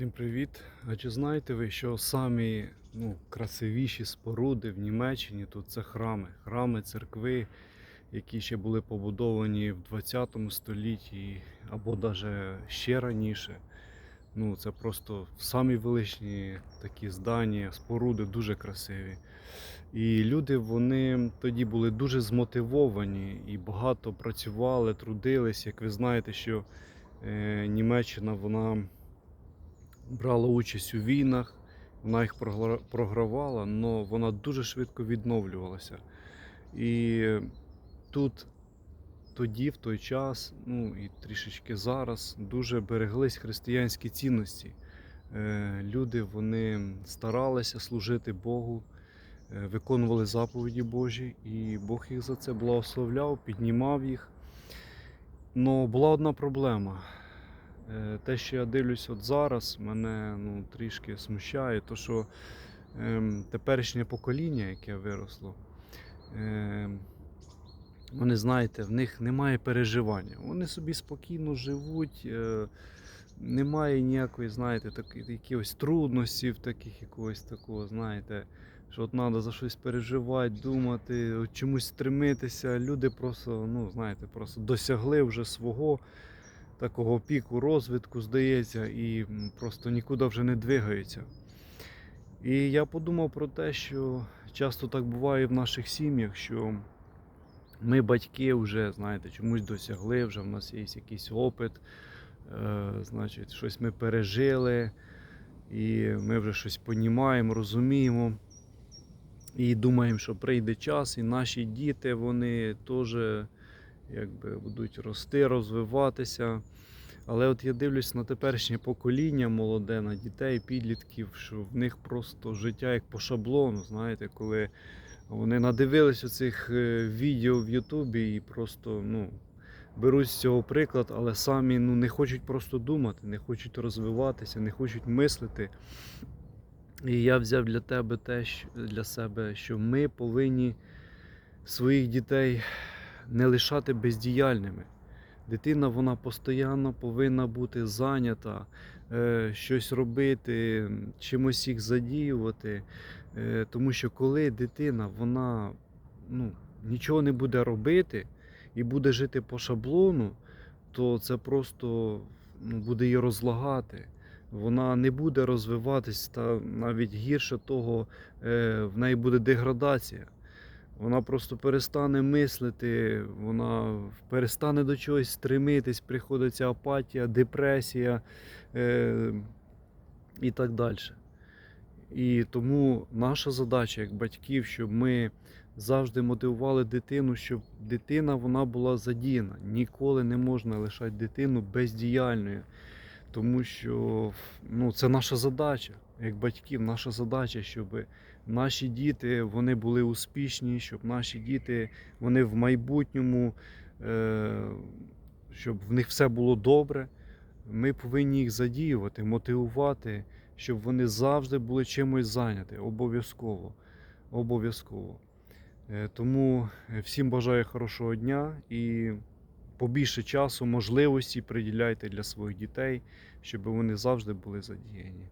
Всім привіт! А чи знаєте ви, що самі ну, красивіші споруди в Німеччині тут це храми, храми, церкви, які ще були побудовані в 20 столітті або навіть ще раніше. Ну, це просто самі величні такі здання, споруди дуже красиві. І люди вони тоді були дуже змотивовані і багато працювали, трудились. Як ви знаєте, що е, Німеччина вона брала участь у війнах, вона їх програвала, але вона дуже швидко відновлювалася. І тут тоді, в той час, ну і трішечки зараз, дуже береглись християнські цінності. Е, Люди вони старалися служити Богу, е, виконували заповіді Божі, і Бог їх за це благословляв, піднімав їх. Але була одна проблема. Е, Те, що я дивлюсь от зараз, мене ну, трішки смущає, то що ем, теперішнє покоління, яке виросло, ем, вони знаєте, в них немає переживання. Вони собі спокійно живуть, е, немає ніякої, знаєте, так, якихось труднощів, таких якогось такого, знаєте, що от треба за щось переживати, думати, чомусь стремитися. Люди просто, ну, знаєте, просто досягли вже свого такого піку розвитку, здається, і просто нікуди вже не двигаються. І я подумав про те, що часто так буває в наших сім'ях, що ми, батьки, вже, знаєте, чомусь досягли, вже в нас є якийсь опит, е, значить, щось ми пережили, і ми вже щось понімаємо, розуміємо. І думаємо, що прийде час, і наші діти вони теж якби, будуть рости, розвиватися. Але от я дивлюсь на теперішнє покоління молоде, на дітей, підлітків, що в них просто життя як по шаблону, знаєте, коли вони надивились оцих е, відео в Ютубі і просто ну, беруть з цього приклад, але самі ну, не хочуть просто думати, не хочуть розвиватися, не хочуть мислити. І я взяв для тебе те, для себе, що ми повинні своїх дітей не лишати бездіяльними. Дитина вона постійно повинна бути зайнята, е, щось робити, чимось їх задіювати. Е, тому що коли дитина вона ну, нічого не буде робити і буде жити по шаблону, то це просто ну, буде її розлагати. Вона не буде розвиватись, та навіть гірше того, е, в неї буде деградація. Вона просто перестане мислити, вона перестане до чогось стремитись, приходиться апатія, депресія е, і так далі. І тому наша задача як батьків, щоб ми завжди мотивували дитину, щоб дитина вона була задіяна. Ніколи не можна лишати дитину бездіяльною. Тому що ну, це наша задача, як батьків, наша задача, щоб наші діти вони були успішні, щоб наші діти вони в майбутньому, е, щоб в них все було добре. Ми повинні їх задіювати, мотивувати, щоб вони завжди були чимось зайняті. Обов'язково. Обов'язково. Е, Тому е, всім бажаю хорошого дня і побільше часу, можливості приділяйте для своїх дітей, щоб вони завжди були задіяні.